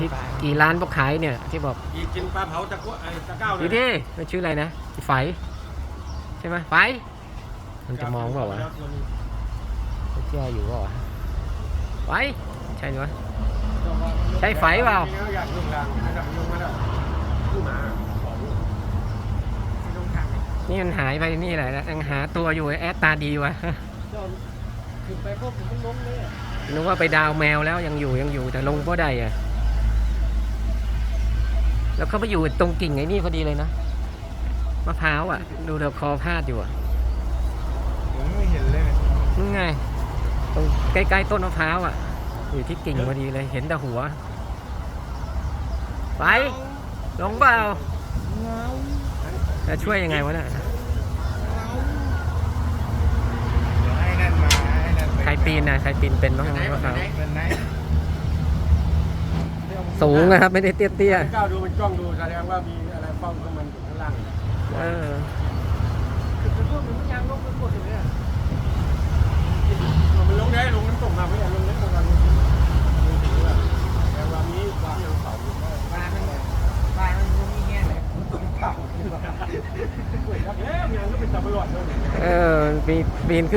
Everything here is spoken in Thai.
ที่กี่ร้านพวกขายเนี่ยที่บอกอีกินปลาเผาตะกั่วไอ้ตะเก้าดูดิมันชื่ออะไรนะไฟ ใช่ไหมไฟ มันจะมองเปล่าวะเชื่ออยู่เปล่าวะไฟใช่ไหมวะ ใช่ไฟเปล่า อยากยุ่งรังนะครับยุ่งมาแล้วผู้หมาของที่ต้องทางเนี่ยนี่มันหายไปนี่แหละยังหาตัวอยู่แอดตาดีวะเจ้าขึ้นไปพวกผมมันล้มเลยอะ นึกว่าไปดาวแมวแล้วยังอยู่ยังอยู่แต่ลงก็ได้อะ แล้วเขาไปอยู่ตรงกิ่งไอ้นี่พอดีเลยนะมะพร้าวอะ ดูเดี๋ยวคอพาดอยู่อะผมไม่เห็นเลยนี่ไง ตรงใกล้ๆต้นมะพร้าวอะ อยู่ที่กิ่งพอดีเลยเห็นแต่หัว ไปลงเปล่าจะช่วยยังไงวะเนี่ยเดี๋ยวให้นั่นมาให้นั่นใครปีนนะใครปีนเป็นบ้างไหมมะพร้าวเป็นไหน สูงนะครับ ไม่ได้เตี้ยก้าวดูมันจ้องดูแสดงว่ามีอะไรเฝ้าของมันอยู่ข้างล่างๆเออคือพวกมันไม่ยังลงมันหมดเลยเนี่ยมันลงได้ลงน้ำตกมาไม่อยากลงน้ำตกมาลงลงถึงว่าแต่ว่ามีความยังเสาอยู่บ้านมันบ้านมันมีแง่เลยมันเผาเฮ้ยยังก็เป็นตำรวจเลยเออปีนปีนขึ้น